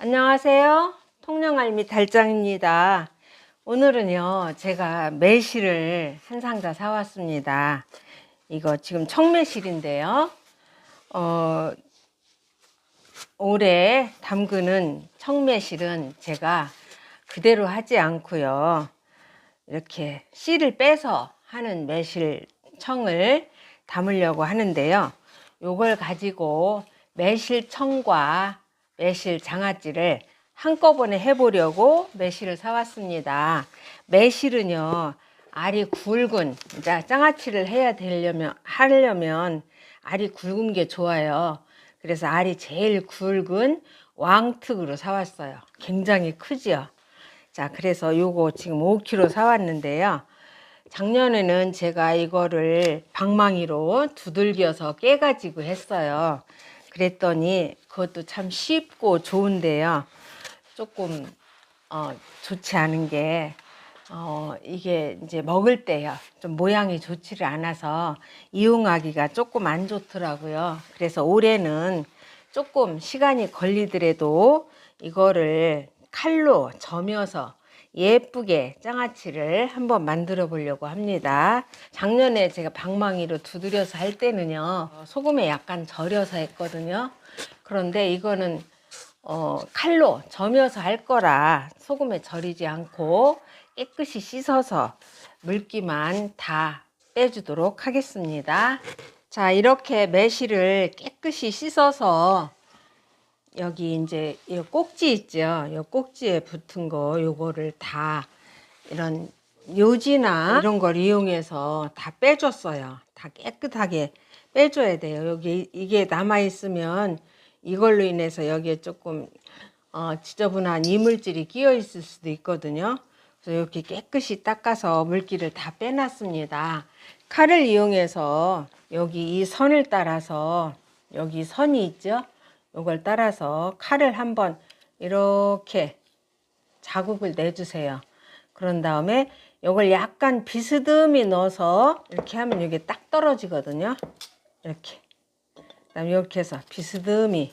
안녕하세요. 통영알미 달장입니다. 오늘은요, 제가 매실을 한 상자 사왔습니다. 이거 지금 청매실인데요. 어, 올해 담그는 청매실은 제가 그대로 하지 않고요. 이렇게 씨를 빼서 하는 매실 청을 담으려고 하는데요. 요걸 가지고 매실청과 매실 장아찌를 한꺼번에 해보려고 매실을 사왔습니다. 매실은요, 알이 굵은, 이제 장아찌를 해야 되려면, 하려면 알이 굵은 게 좋아요. 그래서 알이 제일 굵은 왕특으로 사왔어요. 굉장히 크지요. 자, 그래서 요거 지금 5kg 사왔는데요. 작년에는 제가 이거를 방망이로 두들겨서 깨가지고 했어요. 그랬더니 그것도 참 쉽고 좋은데요. 조금 어, 좋지 않은 게 어, 이게 이제 먹을 때요. 좀 모양이 좋지를 않아서 이용하기가 조금 안 좋더라고요. 그래서 올해는 조금 시간이 걸리더라도 이거를 칼로 점여서 예쁘게 장아찌를 한번 만들어 보려고 합니다. 작년에 제가 방망이로 두드려서 할 때는요, 어, 소금에 약간 절여서 했거든요. 그런데 이거는 어, 칼로 점여서 할 거라 소금에 절이지 않고 깨끗이 씻어서 물기만 다 빼주도록 하겠습니다. 자, 이렇게 매실을 깨끗이 씻어서 여기 이제 이 꼭지 있죠. 이 꼭지에 붙은 거 요거를 다 이런 요지나 이런 걸 이용해서 다 빼줬어요. 다 깨끗하게 빼줘야 돼요. 여기 이게 남아 있으면 이걸로 인해서 여기에 조금 어, 지저분한 이물질이 끼어 있을 수도 있거든요. 그래서 이렇게 깨끗이 닦아서 물기를 다 빼놨습니다. 칼을 이용해서 여기 이 선을 따라서 여기 선이 있죠. 이걸 따라서 칼을 한번 이렇게 자국을 내주세요. 그런 다음에 이걸 약간 비스듬히 넣어서 이렇게 하면 이게 딱 떨어지거든요. 이렇게. 그다음에 이렇게 해서 비스듬히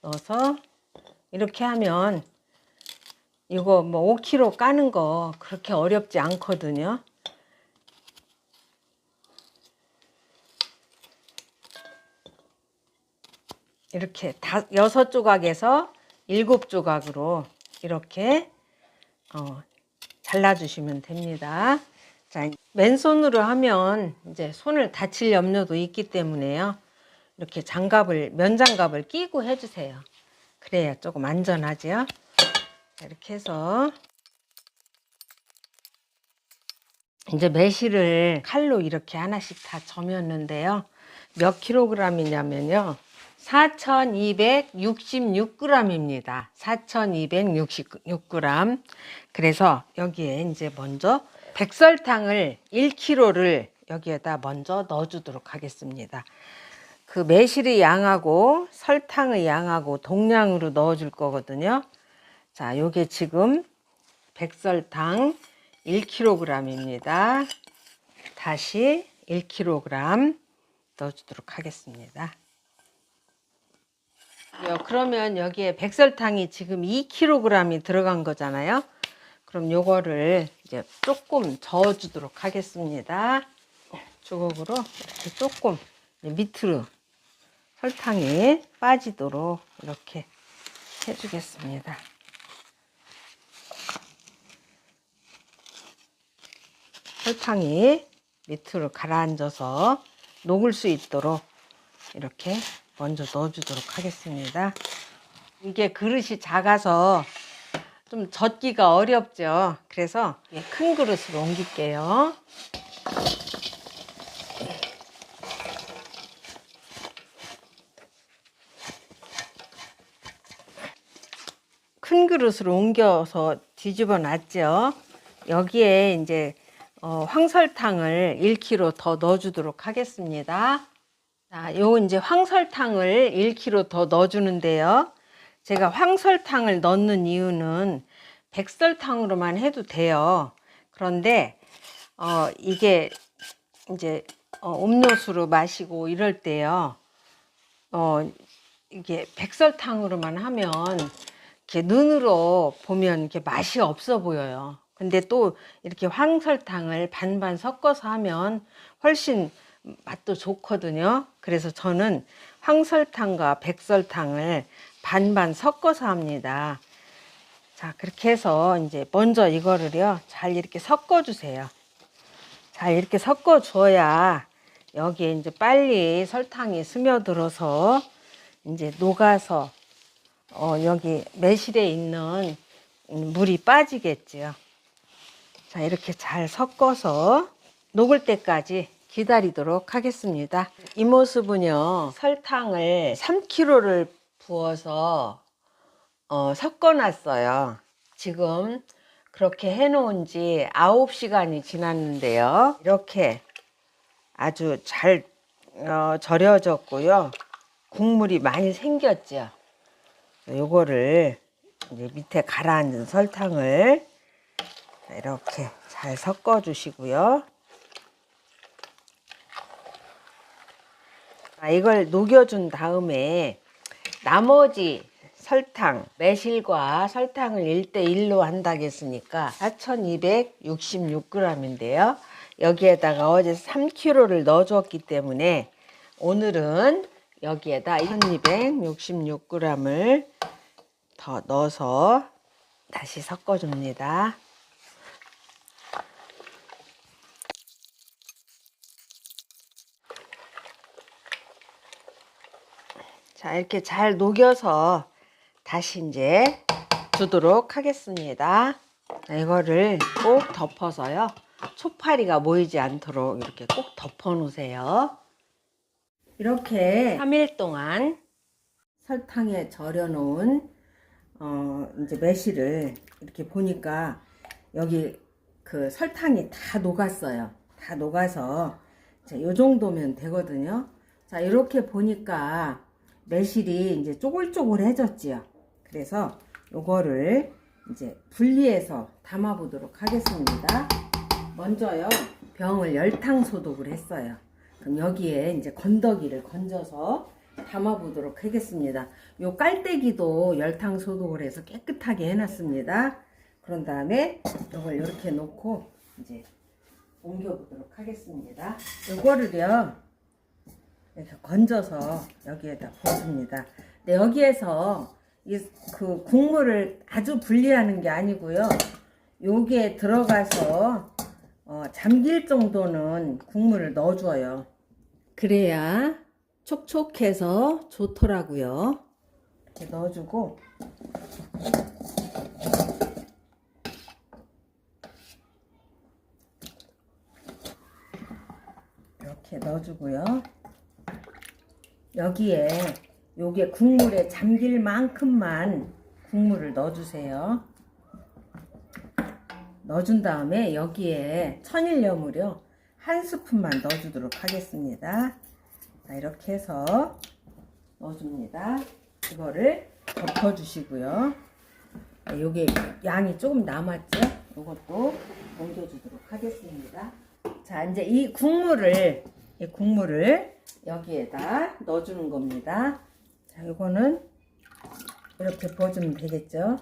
넣어서 이렇게 하면 이거 뭐 5kg 까는 거 그렇게 어렵지 않거든요. 이렇게 다 여섯 조각에서 일곱 조각으로 이렇게 어, 잘라주시면 됩니다. 자, 맨손으로 하면 이제 손을 다칠 염려도 있기 때문에요. 이렇게 장갑을 면장갑을 끼고 해주세요. 그래야 조금 안전하죠. 자, 이렇게 해서 이제 매실을 칼로 이렇게 하나씩 다 점였는데요. 몇 킬로그램이냐면요. 4,266g입니다. 4,266g. 그래서 여기에 이제 먼저 백설탕을 1kg를 여기에다 먼저 넣어주도록 하겠습니다. 그 매실의 양하고 설탕의 양하고 동량으로 넣어줄 거거든요. 자, 요게 지금 백설탕 1kg입니다. 다시 1kg 넣어주도록 하겠습니다. 요, 그러면 여기에 백설탕이 지금 2kg이 들어간 거잖아요. 그럼 요거를 이제 조금 저어주도록 하겠습니다. 주걱으로 이렇게 조금 밑으로 설탕이 빠지도록 이렇게 해주겠습니다. 설탕이 밑으로 가라앉아서 녹을 수 있도록 이렇게 먼저 넣어주도록 하겠습니다. 이게 그릇이 작아서 좀 젓기가 어렵죠. 그래서 큰 그릇으로 옮길게요. 큰 그릇으로 옮겨서 뒤집어 놨죠. 여기에 이제 어, 황설탕을 1kg 더 넣어주도록 하겠습니다. 자, 요 이제 황설탕을 1kg 더 넣어주는데요. 제가 황설탕을 넣는 이유는 백설탕으로만 해도 돼요. 그런데 어, 이게 이제 어, 음료수로 마시고 이럴 때요. 어, 이게 백설탕으로만 하면 이렇게 눈으로 보면 이렇게 맛이 없어 보여요. 근데 또 이렇게 황설탕을 반반 섞어서 하면 훨씬 맛도 좋거든요. 그래서 저는 황설탕과 백설탕을 반반 섞어서 합니다. 자, 그렇게 해서 이제 먼저 이거를요, 잘 이렇게 섞어 주세요. 잘 이렇게 섞어 줘야 여기에 이제 빨리 설탕이 스며들어서 이제 녹아서 어, 여기 매실에 있는 물이 빠지겠지요. 자, 이렇게 잘 섞어서 녹을 때까지 기다리도록 하겠습니다. 이 모습은요, 설탕을 3kg를 부어서 어, 섞어놨어요. 지금 그렇게 해놓은 지 9시간이 지났는데요. 이렇게 아주 잘 어, 절여졌고요. 국물이 많이 생겼죠. 요거를 이제 밑에 가라앉은 설탕을 이렇게 잘 섞어 주시고요. 아, 이걸 녹여준 다음에 나머지 설탕, 매실과 설탕을 1대1로 한다겠으니까 4266g인데요. 여기에다가 어제 3kg를 넣어줬기 때문에 오늘은 여기에다 1266g을 더 넣어서 다시 섞어줍니다. 자, 이렇게 잘 녹여서 다시 이제 두도록 하겠습니다. 자, 이거를 꼭 덮어서요. 초파리가 모이지 않도록 이렇게 꼭 덮어 놓으세요. 이렇게 3일 동안 설탕에 절여 놓은 어 이제 매실을 이렇게 보니까 여기 그 설탕이 다 녹았어요. 다 녹아서 자, 요 정도면 되거든요. 자, 이렇게 보니까 매실이 이제 쪼글쪼글해졌지요. 그래서 요거를 이제 분리해서 담아 보도록 하겠습니다. 먼저요, 병을 열탕 소독을 했어요. 그럼 여기에 이제 건더기를 건져서 담아 보도록 하겠습니다. 요 깔때기도 열탕 소독을 해서 깨끗하게 해놨습니다. 그런 다음에 요걸 이렇게 놓고 이제 옮겨 보도록 하겠습니다. 요거를요, 이렇게 건져서 여기에다 붓습니다. 근데 여기에서 이 그 국물을 아주 분리하는 게 아니고요. 요게 들어가서 어, 잠길 정도는 국물을 넣어줘요. 그래야 촉촉해서 좋더라고요. 이렇게 넣어주고 이렇게 넣어주고요. 여기에 요게 국물에 잠길 만큼만 국물을 넣어주세요. 넣어준 다음에 여기에 천일염을요 한 스푼만 넣어주도록 하겠습니다. 자, 이렇게 해서 넣어줍니다. 이거를 덮어주시고요. 아, 요게 양이 조금 남았죠? 이것도 옮겨주도록 하겠습니다. 자, 이제 이 국물을 이 국물을 여기에다 넣어주는 겁니다. 자, 이거는 이렇게 부어주면 되겠죠?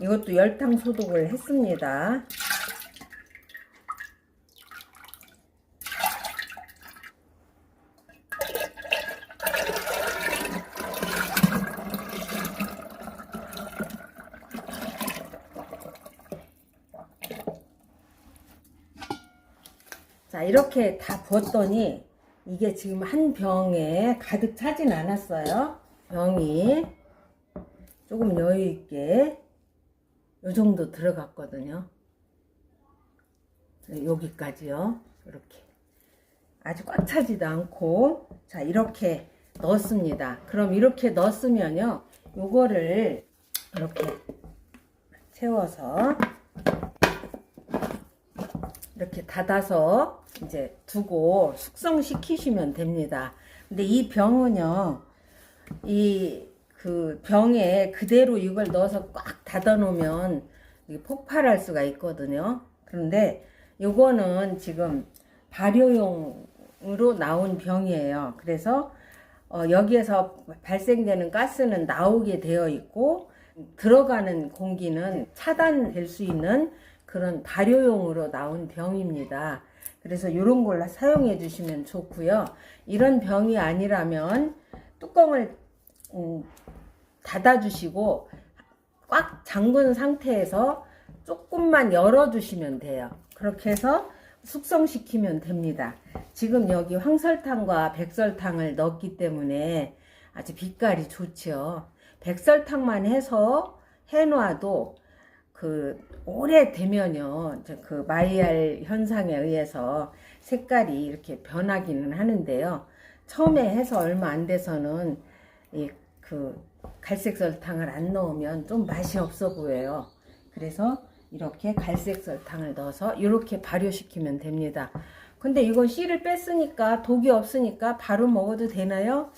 이것도 열탕 소독을 했습니다. 이렇게 다 부었더니 이게 지금 한 병에 가득 차진 않았어요. 병이 조금 여유 있게 요 정도 들어갔거든요. 네, 여기까지요. 이렇게 아주 꽉 차지도 않고 자 이렇게 넣었습니다. 그럼 이렇게 넣었으면요. 요거를 이렇게 채워서 이렇게 닫아서 이제 두고 숙성시키시면 됩니다. 근데 이 병은요, 이 그 병에 그대로 이걸 넣어서 꽉 닫아 놓으면 폭발할 수가 있거든요. 그런데 요거는 지금 발효용으로 나온 병이에요. 그래서 어, 여기에서 발생되는 가스는 나오게 되어 있고 들어가는 공기는 차단될 수 있는 그런 발효용으로 나온 병입니다. 그래서 이런 걸 사용해 주시면 좋고요. 이런 병이 아니라면 뚜껑을 음, 닫아 주시고 꽉 잠근 상태에서 조금만 열어 주시면 돼요. 그렇게 해서 숙성시키면 됩니다. 지금 여기 황설탕과 백설탕을 넣었기 때문에 아주 빛깔이 좋죠. 백설탕만 해서 해놔도 그 오래 되면요, 이제 그 마이알 현상에 의해서 색깔이 이렇게 변하기는 하는데요. 처음에 해서 얼마 안 돼서는 이 그 갈색 설탕을 안 넣으면 좀 맛이 없어 보여요. 그래서 이렇게 갈색 설탕을 넣어서 이렇게 발효시키면 됩니다. 근데 이건 씨를 뺐으니까 독이 없으니까 바로 먹어도 되나요?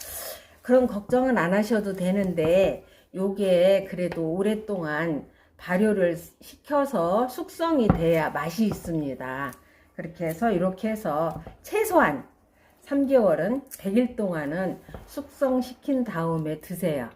그런 걱정은 안 하셔도 되는데 요게 그래도 오랫동안 발효를 시켜서 숙성이 돼야 맛이 있습니다. 그렇게 해서 이렇게 해서 최소한 3개월은 100일 동안은 숙성시킨 다음에 드세요.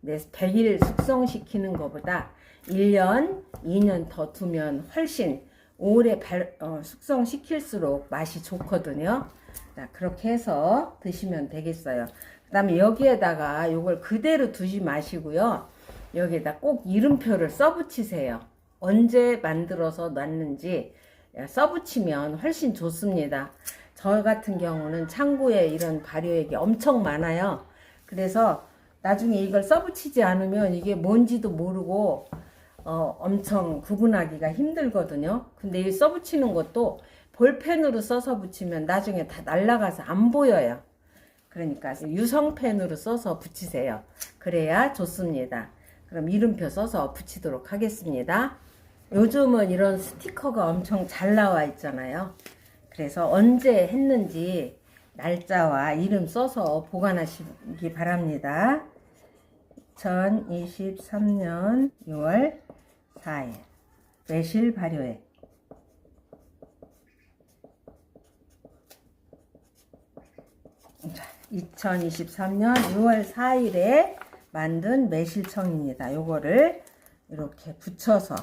네, 100일 숙성시키는 것보다 1년, 2년 더 두면 훨씬 오래 발, 어, 숙성시킬수록 맛이 좋거든요. 자, 그렇게 해서 드시면 되겠어요. 그 다음에 여기에다가 이걸 그대로 두지 마시고요. 여기에다 꼭 이름표를 써붙이세요. 언제 만들어서 놨는지 써붙이면 훨씬 좋습니다. 저 같은 경우는 창고에 이런 발효액이 엄청 많아요. 그래서 나중에 이걸 써붙이지 않으면 이게 뭔지도 모르고 어, 엄청 구분하기가 힘들거든요. 근데 이 써붙이는 것도 볼펜으로 써서 붙이면 나중에 다 날라가서 안 보여요. 그러니까 유성펜으로 써서 붙이세요. 그래야 좋습니다. 그럼 이름표 써서 붙이도록 하겠습니다. 요즘은 이런 스티커가 엄청 잘 나와 있잖아요. 그래서 언제 했는지 날짜와 이름 써서 보관하시기 바랍니다. 2023년 6월 4일 매실 발효액 자, 2023년 6월 4일에 만든 매실청입니다. 요거를 이렇게 붙여서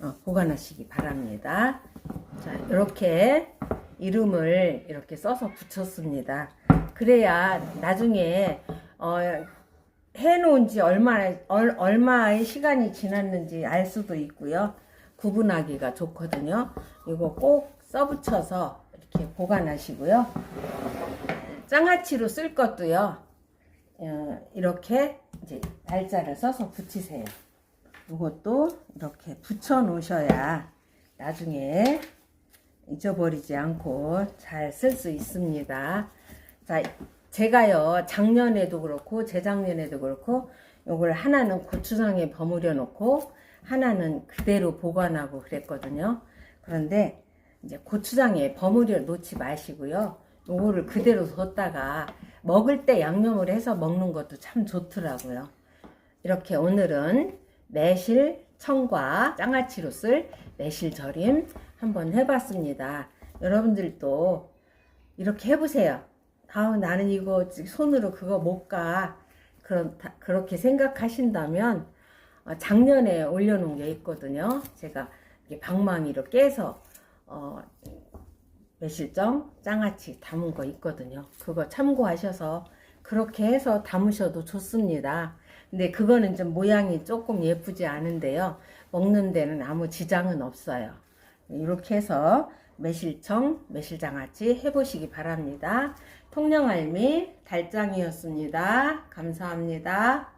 어, 보관하시기 바랍니다. 자, 이렇게 이름을 이렇게 써서 붙였습니다. 그래야 나중에 어, 해놓은 지 얼마나, 얼, 얼마의 시간이 지났는지 알 수도 있고요. 구분하기가 좋거든요. 이거 꼭 써붙여서 이렇게 보관하시고요. 장아찌로 쓸 것도요. 어, 이렇게 이제 날짜를 써서 붙이세요. 이것도 이렇게 붙여 놓으셔야 나중에 잊어버리지 않고 잘 쓸 수 있습니다. 자, 제가요, 작년에도 그렇고, 재작년에도 그렇고, 요걸 하나는 고추장에 버무려 놓고, 하나는 그대로 보관하고 그랬거든요. 그런데, 이제 고추장에 버무려 놓지 마시고요. 요거를 그대로 뒀다가, 먹을 때 양념을 해서 먹는 것도 참 좋더라고요. 이렇게 오늘은 매실, 청과 장아찌로 쓸 매실 절임 한번 해봤습니다. 여러분들도 이렇게 해보세요. 아, 나는 이거 손으로 그거 못 가. 그런, 그렇게 생각하신다면, 어, 작년에 올려놓은 게 있거든요. 제가 방망이로 깨서, 어, 매실정, 장아찌 담은 거 있거든요. 그거 참고하셔서 그렇게 해서 담으셔도 좋습니다. 근데 그거는 좀 모양이 조금 예쁘지 않은데요. 먹는 데는 아무 지장은 없어요. 이렇게 해서 매실청, 매실장아찌 해보시기 바랍니다. 통영알미 달짱이었습니다. 감사합니다.